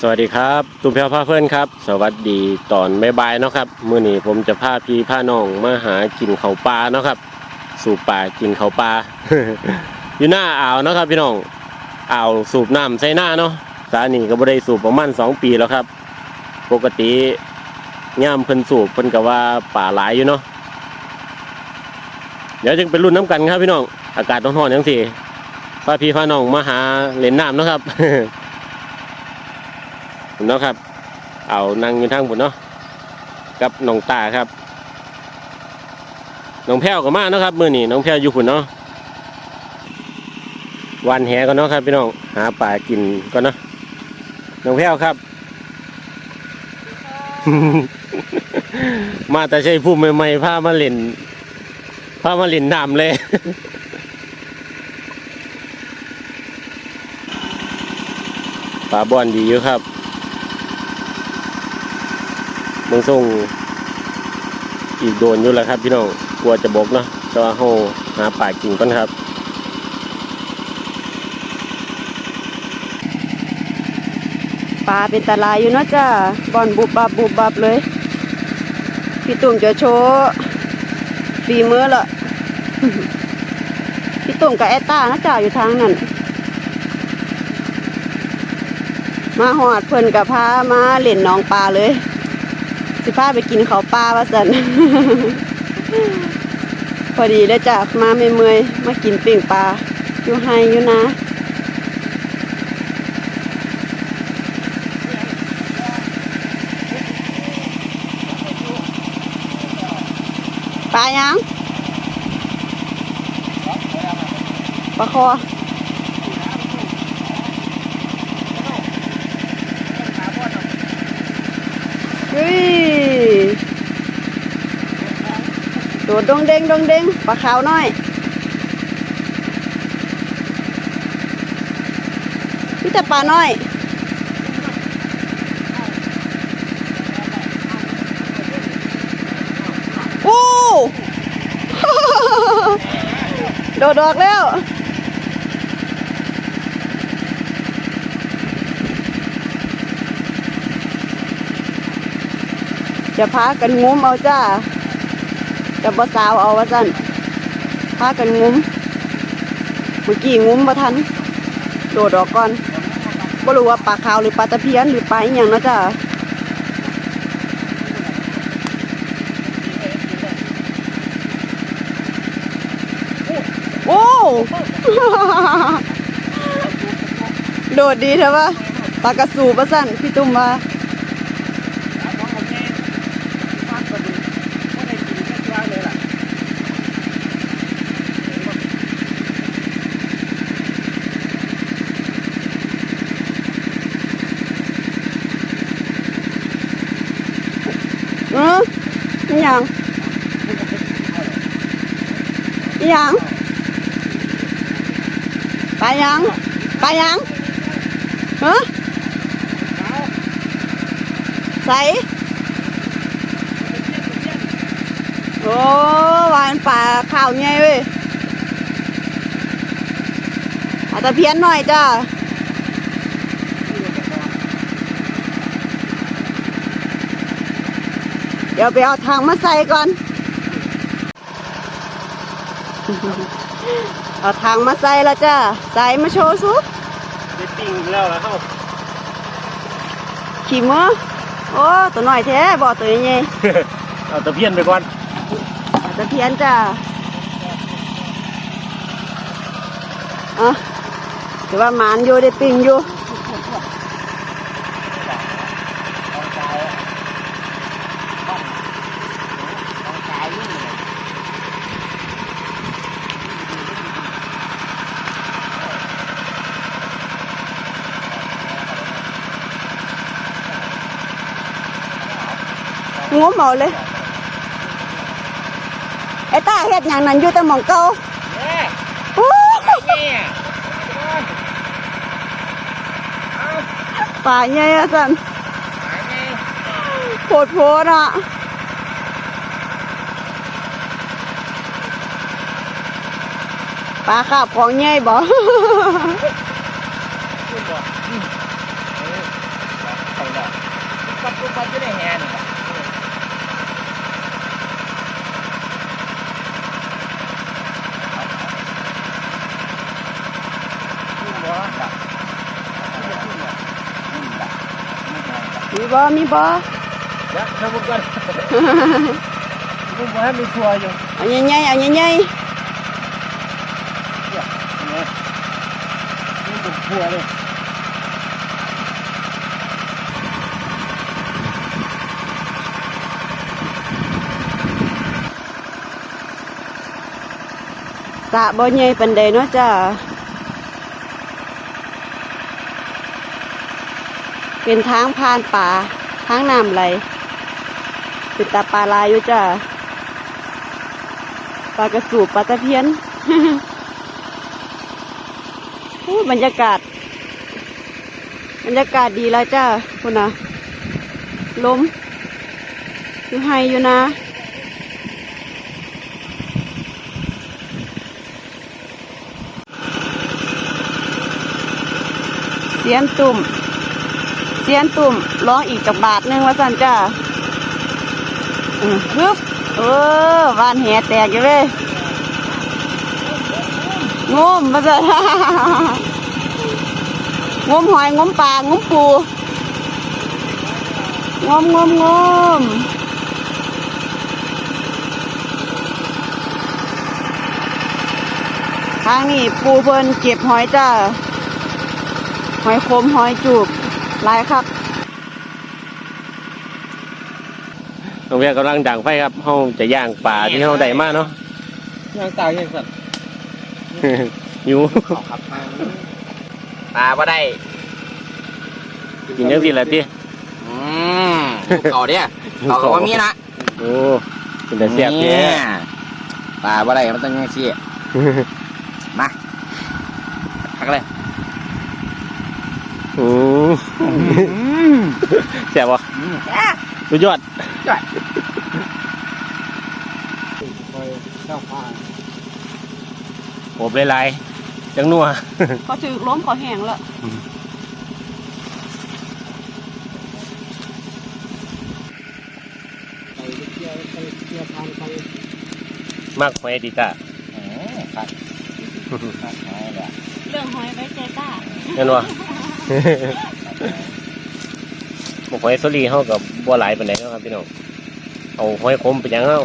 สวัสดีครับตุ้มแพรวพาเพื่อนครับ สวัสดีตอนบ่ายๆเนาะครับมื้อนี้ผมจะพาพี่พาน้องมาหากินเขาปลาเนาะครับ สูบปลากินเขาปลาอยู่หน้าอ่าวเนาะครับ พี่น้องอ่าวสูบน้ำใส่หน้าเนาะสานี่ก็บ่ได้สูบประมาณสองปีแล้วครับ ปกติย่ามเพิ่นสูบเพิ่นก็ว่าป่าหลายอยู่เนาะเดี๋ยวจึงไปรุ่นน้ำกันครับพี่น้องอากาศร้อนๆจังซี่พาพี่พาน้องมาหาเล่นน้ำเนาะครับ เนาะครับ เอานั่งอยู่ทางบนเนาะกับน้องตาครับน้องแพ้วก็มาเนาะครับมื้อนี้น้องแพ้วอยู่พุ่นเนาะวันแหก็เนาะครับพี่น้องหาปลากินก่อนเนาะน้องแพ้วครับ มาแต่ใช่ผู้ใหม่ๆพามาเล่นพามาเล่นน้ำเลยปลาบอนดีอยู่ครับ มืองส่งอีกโดนอยู่แล้วครับ พี่น้องกลัวจะบกเนาะแต่ว่าเฮาหาปลากินก่อนครับปลาเป็นตาลายอยู่เนาะจ้าบอนบุบบับบุบบับเลย พี่ตุ่มจะโชว์ฝีมือละพี่ตุ่มกับแอตตานะจ้าอยู่ทางนั้นมาหอดเพิ่นกับพามาเล่นน้องปลาเลย สิพาไปกินเขาปลาว่าสันพอดีแล้จ้ะมาไม่เมื่อยมากินปิ่งปลาอยู่ไฮอยู่นะปลายังปลาคอเฮ้ย โดดดงเด้งดงเด้งปลาขาวน้อยนี่แต่ปลาน้อยโอ้โดดออกแล้วจะพากันงุ้มเอาจ้า จะบ่สาวเอาว่าสั่นพากันงุ้มเมื่อกี้งุ้มบ่ทันโดดออกก่อนบ่รู้ว่าปลาขาวหรือปลาตะเพียนหรือปลาอีหยังนะจ้าโอ้โดดดีเถอะวะปลากระสูปะสั่นพี่ตุ้มว่าอืออหยัง อหยังไปยังไปยังฮะใส่โอ้วานป่าข้าวไงเว้ยอาจจะเพี้ยนหน่อยจ้าเดี๋ยวไปเอาทางมาใส่ก่อน เอาทางมาใส่แล้วจ้าใส่มาโชว์สุได้ปิ้งแล้วล่ะครับขี่มือโอ้ตัวน้อยแท้บ่ตัวใหญ่เอาตะเพียนไปก่อนๆตะเพียนจ้าอะถือว่าหมานอยู่ได้ปิ่งอยู่ มเอาเลยไอ้ตาเฮ็ดอย่างนั้นอยู่แต่หมองเก่าโอ้ป่าใหญ่อะสันโผดโผดอะปลาขาบของใหญ่บ่ปัดปุ๊บปัดอยู่ในแหนนี่บ่ครับนี่บ่นี่บ่ มีบ่มีบ่เดี๋ยวทำบุญก่อนบุญบ่ให้มีชัวร์อยู่เอาใหญ่ๆเอาใหญ่เนี่ยเห็นไหมนี่เป็นชัวร์เลยๆสระบ่ใหญ่ปานใดเนาะจ้า เป็นทางผ่านป่าทางน้ำไหลเป็นตาปลาลายอยู่จ้าปลากระสูบปลาตะเพียนโอ้บรรยากาศ บรรยากาศดีแล้วจ้าคุณนะลมอยู่ไฮอยู่นะ เสียนตุ่ม เสียนตุ่มร้องอีกจากบาทหนึงว่าสันจ้าอือฮึบเออวานแหแตกอยู่เว้ยงมมาสันงมหอยงมปลางมปูงมงมงมทางนี้ปูเพิ่นเก็บหอยจ้าหอยคมหอยจูบ หลายครับน้องเวียกำลังดังไฟครับเฮาจะย่างปลาที่เฮาได้มาเนาะยังตายยังสัตว์อยู่ขอครับปลาบ่ได้กินจังซี่ล่ะติอืมเขาเนี่ยเขาก็ว่ามีนะโอ้เป็นแต่แซ่บแท้ปลาบ่ได้มันต้องยังซี่มาพักเลยโอ้ แซ่บบ่สุดยอดเจ้าปลาโอบหลายๆจังนัวก็ถือล้มขอแห้งแล้วไปเที่ยวไปเที่ยวทานไปมากหอยดีกะอืมครับครับหอยเลยเรื่องหอยไว้ใจกล้าแม่นบ่ห มกหอยโซลีเฮากับบัวหลายปานใดเนาะครับพี่น้อง เอาหอยขมไปหยังเฮา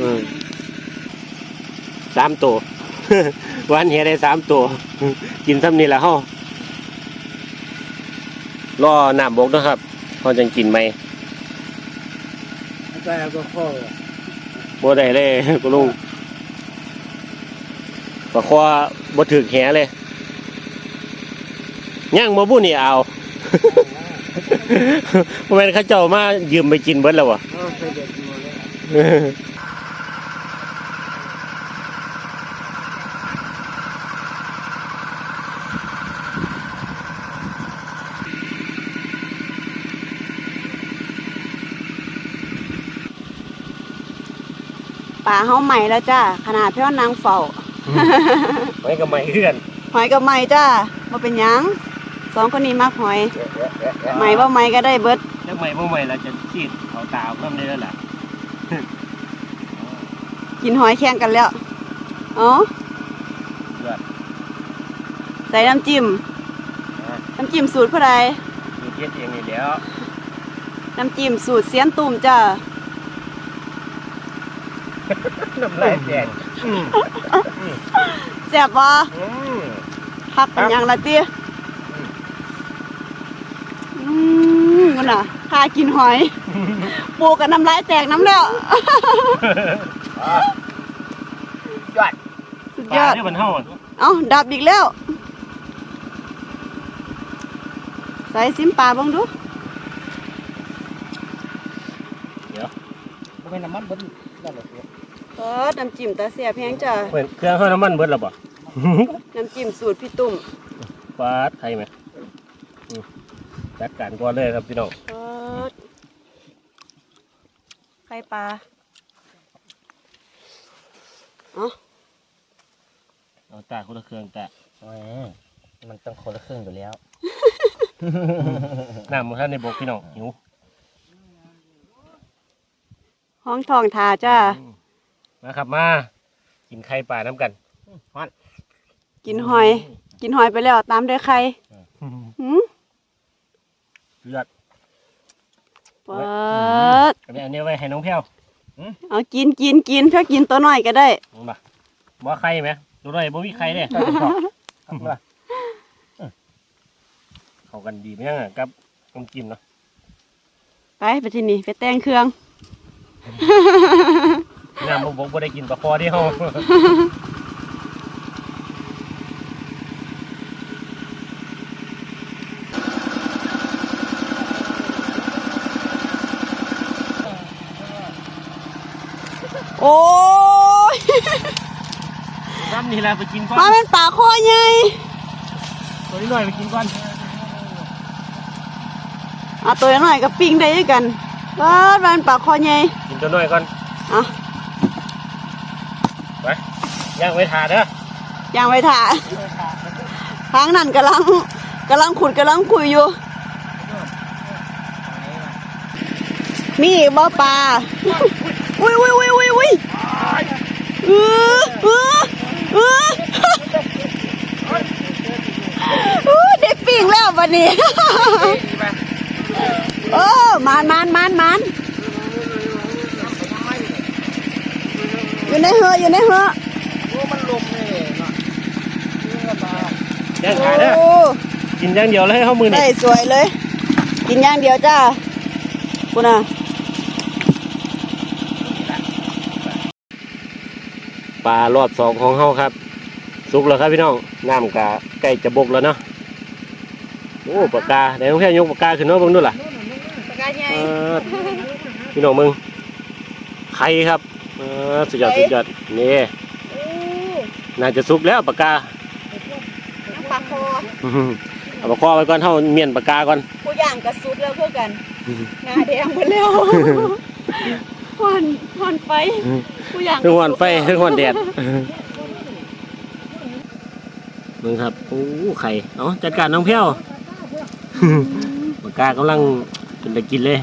อืมสามตัว วันเฮียได้สามตัว กินซ้ำนี่ละเฮารอน้ำบกเนาะครับเฮาจังกินไหมแต่ก็พอบ่ได้เลยกูลุงปลาคอบ่ถึกแหเลย ย่างบ่บุนี่เอาบ่แม่นเขาเจ้ามายืมไปกินเบิดแล้ววะเคยเด็ดอยู่เลยป่าเฮาใหม่แล้วจ้าขนาดพี่ว่านางเฝ้าไม่ก็ไม่เพื่อนหอยกับใหม่จ้ามาเป็นหยัง สองคนนี้มักหอยใหม่ว่าใหม่ก็ได้เบิดแล้วไม่บ่ไม่เราจะฉีดเอาตาเพิ่มได้แล้วล่ะกินหอยแข่งกันแล้วเอ๋อเลือดใส่น้ำจิ้มน้ำจิ้มสูตรผู้ใดมีเฮ็ดเองนี่แหล้วน้ำจิ้มสูตรเสียนตุ่มจ้าน้ำลายแตกแซ่บบ่อืม พักเป็นหยังละติอื มมันน่ะพากินหอย ปูกับน้ำลายแตกน้ำแล้ว ยอดสุดปยลาอด เนี่ยมันเฮาอะเอ้าดับอีกแล้ว ใส่ซิมปลาเบ้างดู บ่เป็นน้ำมันเบิ้ลได้เลยเออน้ำจิ้มตาเสียแพงจ้ะ เพิ่นเครื่องเฮาน้ำมันเบิดแล้วบ่ น้ำจิ้มสูตรพี่ตุ่ม ปลาไทยไหมอืม จัดการก่อนเลยครับพี่น้องเออไข่ปลาเอ๋อเอาตาคนละเครื่องตาโอ้ยมันต้องคนละครึ่งอยู่แล้วน้ำมันท่านในบกพี่น้องหิวห้องทองทาจ้ามาครับมา กินไข่ปลาน้ำกันกินหอย กินหอยไปแล้วตามด้วยไข่หืม เลือดเปิดอันนี้อันนี้ไว้ให้น้องเพียวเอากินกินกินเพื่อกินตัวน้อยก็ได้ลงมาบ่ไข่ไหมดูหน่อยบ่มีไข่เด้เข้ากันดีไหมยังอะกับน้ำจิ้มเนาะไปไปที่นี่ไปแต่งเครื่องน้ำบ่บกบ่ได้กินปลาคอที่เฮา โอ้ยน้ำนี่แหละไปกินก่อนมาเป็นป่าคอใหญ่ตัวนี้หน่อยไปกินก่อนเอาตัวน้อยกับปิ้งได้ด้วยกันว้าดมาเป็นป่าคอใหญ่กินตัวน้อยก่อนอะไปย่างไว้ทาเด้อย่างไว้ถ่าทางนั้นกำลังกำลังขุดกำลังคุยอยู่ มีอีกบ่ปลา อุ้ยอุ้ยอุ้ย อุ้ยอุ้ยเออเออเอออู้ได้ปิ่งแล้ววันนี้ โอ้มันมันมันมันอยู่ในเหออยู่ในเหอะย่างขาเด้อโอ้กินอย่างเดียวเลยเฮามือนี่ ได้สวยเลย กินอย่างเดียวจ้าคุณน่ะ ปลารอบสองของเฮาครับ สุกแล้วครับพี่น้องน้ำกะใกล้จะบกแล้วเนาะโอ้ปากกาเดี๋ยวน้องแค่ยกปากกาขึ้นเนาะเบิ่งดูล่ะปากกาใหญ่เออพี่น้องมึงไข่ครับเออสุดยอดสุดยอดนี่น่าจะสุกแล้วปากกาน้ำปลาคอเอาปากกาไว้ก่อนเฮาเมียนปากกาก่อนผู้ย่างกระสุดแล้วเพื่อกันหน้าแดงหมดแล้วหอนหอนไฟ ผู้ย่างทั้งวันไฟทั้งวันแดดมึงครับโอ้ไข่เอาจัดการน้องเพี้ยวปากกากำลังจนได้กินเลย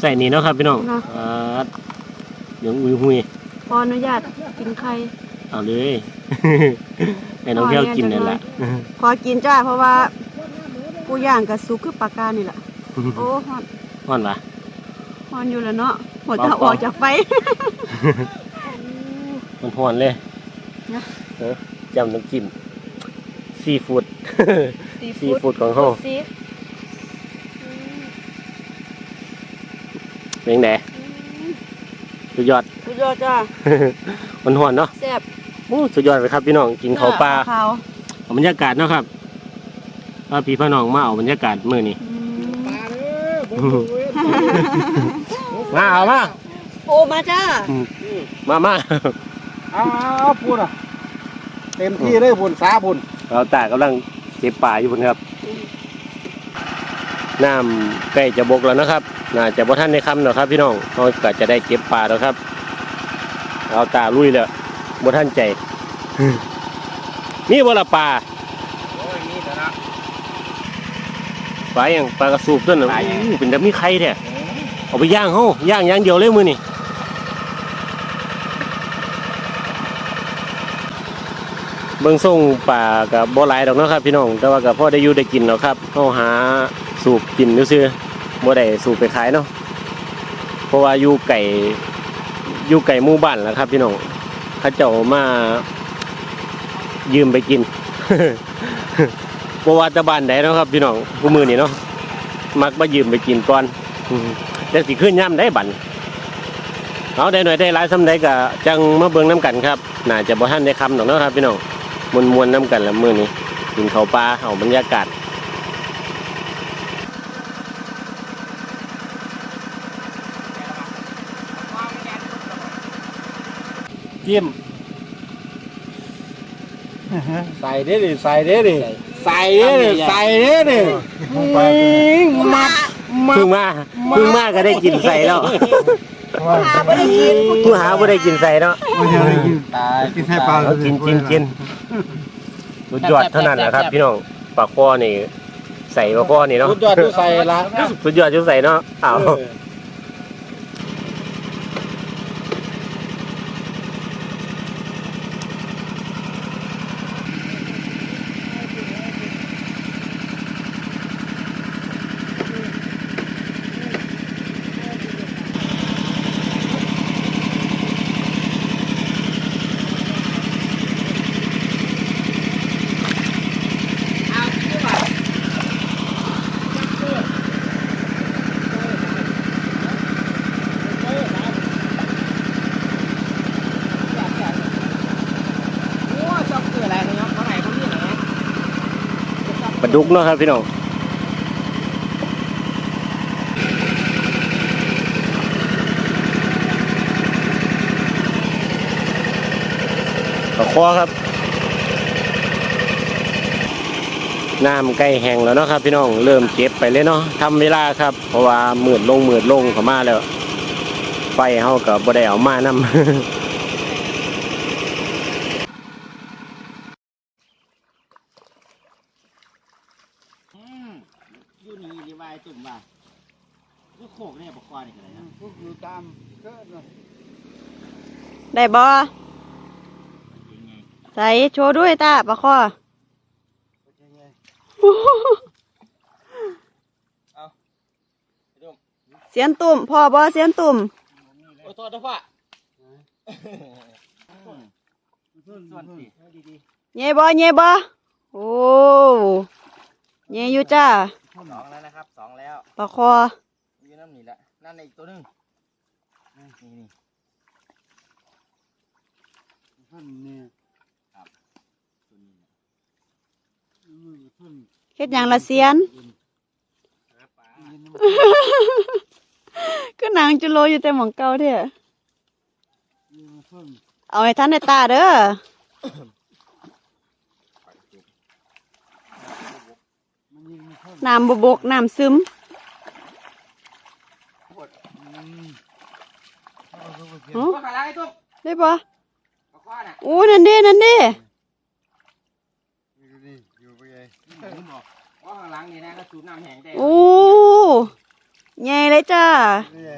ใส่นี่เนาะครับพี่น้องอ่าเดี๋ยวอุ้ยหุยขออนุญาตกินไข่ เอาเลย ให้น้องเพี้ยวกินนั่นแหละขอกินจ้าเพราะว่าผู้ย่างกระสุกคือปากกานี่แหละโอ้หอนอ่อนปะหอนอยู่แล้วเนาะหมดจะเบาๆออกจากไฟ มันหอนเลยนะเออจำน้ำจิ้มซีฟู้ด ซีฟู้ดของเขาซีเป็นไงสุดยอด สุดยอดจ้ามันหอนเนาะแซ่บโอ้สุดยอดเลยครับพี่น้องกินข้าวปลาขาวเอาบรรยากาศเนาะครับพาพี่พ่อน้องมาเอาบรรยากาศมื้อนี้อืมมาเอามา โอ้มาจ้า มามาเอาเอาพูดอะ เต็มที่เลยบุญสาบุญเราตากำลังเก็บป่าอยู่พุ่นครับน้ำใกล้จะบกแล้วนะครับน่าจะบ่ท่านในคำหรอกครับ พี่น้องเขาก็จะได้เก็บป่าแล้วครับเราตาลุยแล้วบ่ท่านใจมีบ่ละป่าโอ้ยนี่เถอะนะปลาอย่างปลากระสูบต้นน่ะอู้เป็นแต่มีไข่แท้เอาไปย่างเฮาย่างอย่างเดียวเลยมื้อนี่ เบิ่งส่งป่ากับบ่หลายดอกเนาะครับ พี่น้องแต่ว่าก็พอได้อยู่ได้กินเนาะครับเฮาหาสูบกินซื่อบ่ได้สูบไปขายเนาะเพราะว่าอยู่ไก่อยู่ไก่หมู่บ้านแล้วครับ พี่น้องเขาเจ้ามายืมไปกินบ่ว่าต่บ้านใดเนาะครับ พี่น้องผู้มือนี่เนาะมักมายืมไปกินก่อนแต่สิขึ้นย่ำได้บันเอาได้หน่อยได้หลายซ้ำใดก็จังมาเบิ่งน้ำกันครับน่าจะบ่ทันได้คำดอกเนาะครับพี่น้อง มวนมวนๆน้ำกันละมื้อนี้กินข้าวปลาเอาบรรยากาศจิ้มใส่เด้ดิใส่เด้ดิใส่เด้ดิใส่เด้ดิมัดเพิ่งมาเพิ่งมาก็ได้กินใส่แล้ว หาไม่ได้กินผู้หาบ่ได้กินใส่เนาะตายกินให้ปลาเอากินกินกินสุดยอดเท่านั้นแหละครับ พี่น้องปลาคอนี่ ใส่มาพ่อนี่เนาะสุดยอดทุกใส่ละสุดยอดจุดใส่เนาะอ้าว ลาดุกเนาะครับพี่น้องปลาคอครับ น้ำใกล้แห้งแล้วเนาะครับ พี่น้อง เริ่มเก็บไปเลยเนาะทำเวลาครับ เพราะว่าหมืดลงหมืดลงเข้ามาแล้ว ไฟเฮากับบ่ได้เอามานํอยู่นี่ดีวาย ตุ่มว่าลูกโขกเนี่ยปกคอนี่กันเลยนะพวกอยู่ตามก็ได้บ่ยังไงใส่โชว์ด้วยตาปลาคอเสียนตุ่มพ่อบ่เสียนตุ่มโอ้โทษนะพ่อส่วนสิดีเย่บ่เย่บ่โอ้เย่อยู่จ้าๆ สองแล้วนะครับสองแล้วปลาคออยู่น้ำนี่แหละนั่นอีกตัวหนึงนี่นี่ท่านเนี่ยตัวนี้เนี่ยท่านเฮ็ดหยังละเสียนครับป๋าก็นางจุโลอยู่แต่หมองเก่าเด้อท่านเอาให้ท่านได้ตาเด้อ มันยิงท่า นน้ำบบกน้ำซึมอืมหึพ่อขาลายตุ๊บได้บ่ปกคอน่ะโอ้นั่นเด้นั่นเด้อยู่นี่อยู่ไปไงผมบอกว่าข้างหลังนี่นะก็สูบน้ำแห้งได้โอ้ใหญ่เลยจ้านี่ไง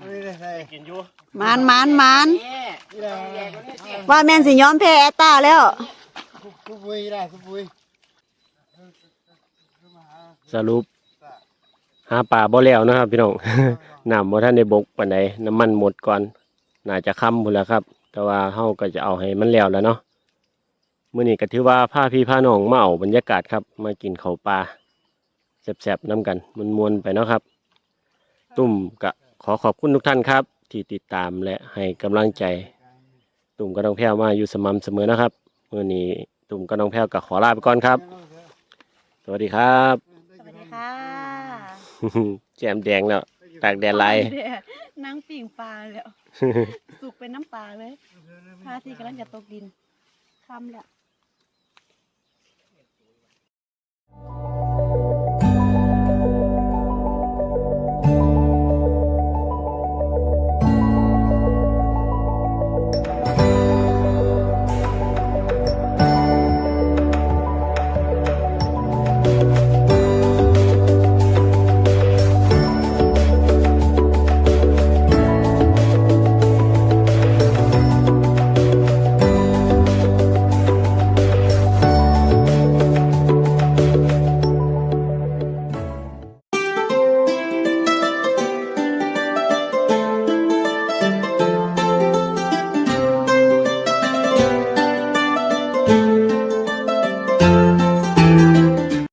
ไม่ได้ใส่กินอยู่มานมานมานนี่ใหญ่กว่านี้สิว่าแม่นสิยอมแพ้แอตตาแล้วทุบปุยได้ทุบปุย สรุปหาปลาบ่แล้วนะครับ พี่น้อง น้ำบ่ท่านได้บกปานใดน้ำมันหมดก่อน น่าจะค่ำพุ่นแล้วครับ แต่ว่าเฮาก็จะเอาให้มันแล้วแล้วเนาะมื้อนี้ก็ถือว่าพาพี่พาน้องมาเอาบรรยากาศครับ มากินข้าวปลาแซ่บๆน้ำกันมวนๆไปเนาะครับ ตุ่มก็ขอขอบคุณทุกท่านครับ ที่ติดตามและให้กำลังใจ ตุ่มก็ต้องแพ้วมาอยู่สม่ำเสมอนะครับมื้อนี้ตุ่มก็ต้องแพ้วก็ขอลาไปก่อนครับ สวัสดีครับ ค่ะแจมแดงแล้วตากแดดไลายนั่งปิ่งปลาแล้วสุกเป็นน้ำปลาเลยพระอาที่กำลังจะตกดินค่ำแล้ว